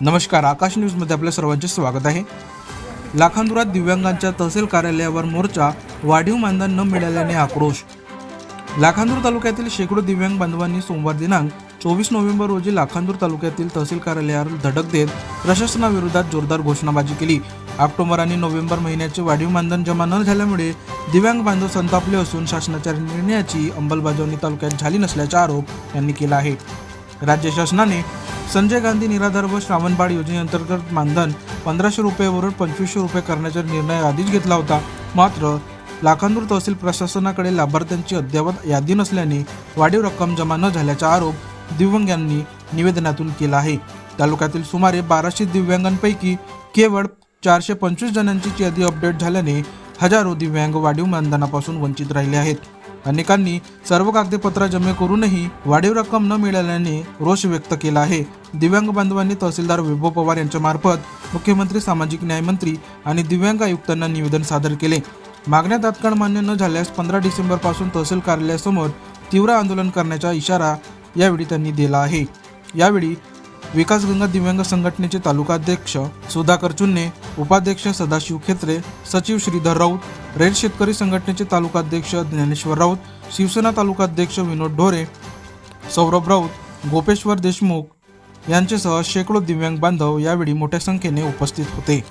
नमस्कार आकाश न्यूजमध्ये आपल्या सर्वांचे स्वागत आहे. लाखांदुरात दिव्यांगांच्या तहसील कार्यालयावर मोर्चा वाढीव मानधन न मिळाल्याने आक्रोश. लाखांदूर तालुक्यातील शेकडो दिव्यांग बांधवांनी सोमवार दिनांक चोवीस नोव्हेंबर रोजी लाखांदूर तालुक्यातील तहसील कार्यालयावर धडक देत प्रशासनाविरोधात जोरदार घोषणाबाजी केली. ऑक्टोबर आणि नोव्हेंबर महिन्याचे वाढीव मानधन जमा न झाल्यामुळे दिव्यांग बांधव संतापले असून शासनाच्या निर्णयाची अंमलबजावणी तालुक्यात झाली नसल्याचा आरोप त्यांनी केला आहे. राज्य शासनाने संजय गांधी निराधार व श्रावणबाळ योजनेअंतर्गत मानधन पंधराशे रुपयेवरून पंचवीसशे रुपये करण्याचा निर्णय आधीच घेतला होता. मात्र लाखांदूर तहसील प्रशासनाकडे लाभार्थ्यांची अद्ययावत यादी नसल्याने वाढीव रक्कम जमा न झाल्याचा आरोप दिव्यांगांनी निवेदनातून केला आहे. तालुक्यातील सुमारे बाराशे दिव्यांगांपैकी केवळ चारशे पंचवीस जणांची यादी अपडेट झाल्याने हजारो दिव्यांग वाढीव मानधनापासून वंचित राहिले आहेत. अनेकांनी सर्व कागदपत्र जमे करूनही वाढीव रक्कम न मिळाल्याने रोष व्यक्त केला आहे. दिव्यांग बांधवांनी तहसीलदार वैभव पवार यांच्या मार्फत मुख्यमंत्री सामाजिक न्याय मंत्री आणि दिव्यांग आयुक्तांना निवेदन सादर केले. मागण्या तात्काळ मान्य न झाल्यास पंधरा डिसेंबरपासून तहसील कार्यालयासमोर तीव्र आंदोलन करण्याचा इशारा यावेळी त्यांनी दिला आहे. यावेळी विकासगंगा दिव्यांग संघटनेचे तालुकाध्यक्ष सुधाकर चुन्ने उपाध्यक्ष सदाशिव खेत्रे सचिव श्रीधर राऊत रेड शेतकरी संघटनेचे तालुकाध्यक्ष ज्ञानेश्वर राऊत शिवसेना तालुकाध्यक्ष विनोद ढोरे सौरभ राऊत गोपेश्वर देशमुख यांच्यासह शेकडो दिव्यांग बांधव यावेळी मोठ्या संख्येने उपस्थित होते.